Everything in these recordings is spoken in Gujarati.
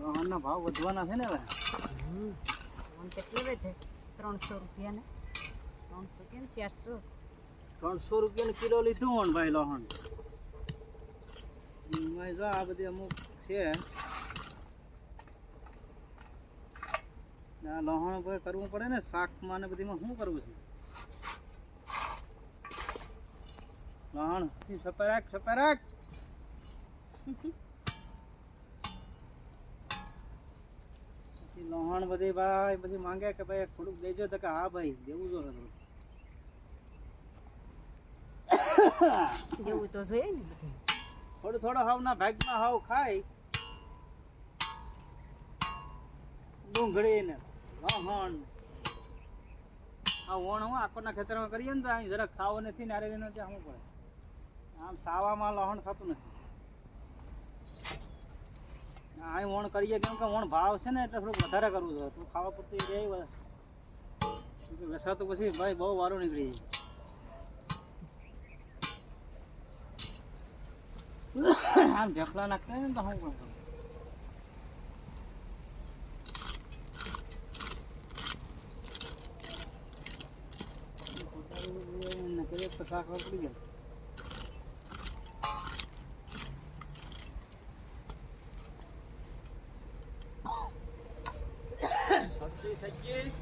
લહણના ભાવ વધવાના છે ને હવે? ફોન કેટલી વેઠે ત્રણસો રૂપિયા ને ત્રણસો કે ને ચારસો? ત્રણસો રૂપિયાનું કિલો લીધું હોણ ભાઈ લહણ. જો આ બધી અમુક છે. આ લહણ ભાઈ કરવું પડે ને શાકમાં ને બધીમાં શું કરવું છે? લહણ સપેરાક સપેરાક પછી લહણ બધી ભાઈ પછી માંગે કે ભાઈ થોડુંક દેજો તો કે હા ભાઈ દેવું જો જેવું તો જોઈએ ને થોડો થોડું હાવ ના ભાગમાં હાવ ખાય. ડુંગળી ને લોહણ. આ વણ હું આખોના ખેતરમાં કરીએ ને તો અહીં જરાક સાવ નથી ને આરે નથી શું પડે આમ સાવામાં લોહણ થતું નથી. અહીં વણ કરીએ કેમ કે વણ ભાવ છે ને એટલે થોડુંક વધારે કરવું જોઈએ તું ખાવા પૂરતું રહે વેસા તો પછી ભાઈ બહુ વારો નીકળી જાય આમ ઢેફલા નાખતા ને તો હું પણ કરું. પોતાનું ને કરીએ તો શાક પડી જાય સબ્જી થઈ ગઈ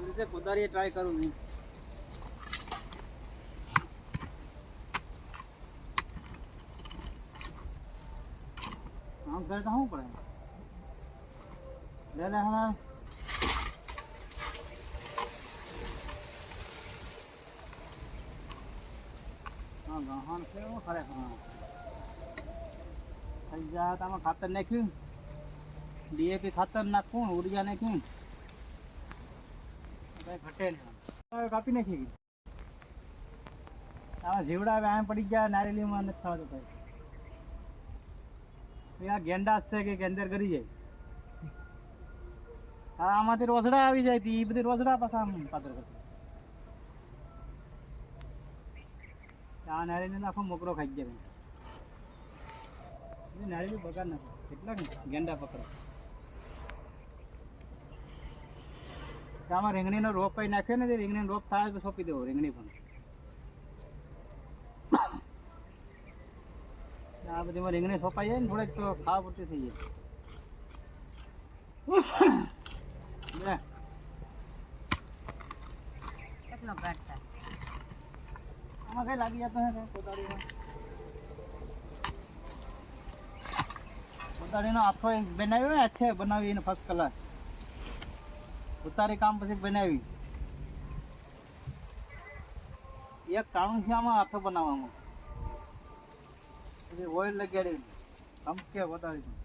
એ રીતે કોદારીએ ટ્રાય કરું નહીં આમ કરે તો શું પડે? લે લે હવે હા, ગહણ છે એવું ખરેખર. હા. થઈ જાય તો આમાં ખાતર નાખ્યું. કાપી નાખી આમાં જીવડા આમ પડી ગયા, નારેલીમાં નથી થવા એ આ ગેંડા છે કે ગેંદર કરી જાય. હા, આમાંથી રોસડા આવી જાય તી એ બધી રોસડા પાછા આમ પાત્ર કરતી. આ નારેલી આખો મોકરો ખાઈ ગયા. નારેલી બગાડ નાખો. કેટલાક ગેંડા પકડો. આમાં રીંગણીનો રોપ કઈ નાખ્યો ને તે રીંગણીનો રોપ થાય તો સોંપી દેવો રીંગણી પણ. આ બધીમાં રીંગણી સોંપાઈ જાય ને થોડીક તો ખાવા પૂરતી થઈ જાય. આમાં કઈ લાગી જતો હે પોતાડીનો પોતાળીનો આખો બનાવ્યો ને આખે બનાવી એને ફર્સ્ટ કલાસ ઉતારી કામ પછી બનાવી. એક કાણું છે આમાં હાથો બનાવવામાં. પછી ઓઇલ લગાડી ચમકે કોદાળી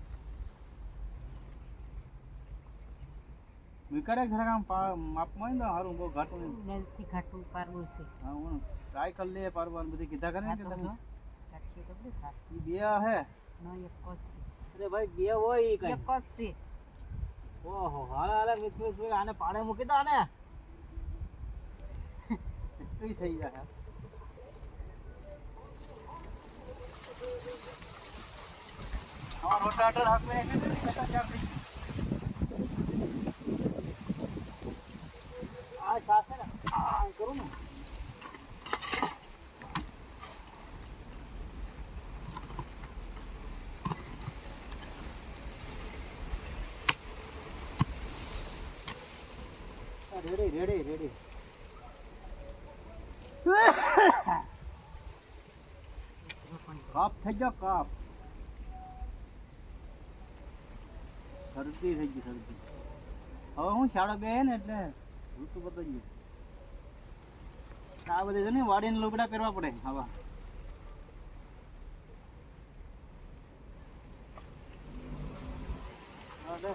વિકારે જરાક આમ માપમાં ને સારું બહુ ઘાટું નથી ઘાટું પારવું છે. હા હું ટ્રાય કરી લઈએ પારવાનું બધી કીધા કરે ને તમે? તો બે હે. ના એક કસ અરે ભાઈ બે હોય એક કસ છે. ઓહો, હાલે હાલે મિત મિત આને પાડે મૂકી દો આને. એટલી થઈ જાય રોટાટર હાથ મેં એક જ કટા ચાર થઈ ગઈ. આ સાસે ને, આ કરું ને. Ready ready ready. કાપ થઈ ગયો, કાપ. શરદી થઈ ગઈ, શરદી. હવે હું શાળા બે ને એટલે ઋતુ બદલી આ બધી છે ને વાડીને લુગડા પહેરવા પડે, હવા. હા.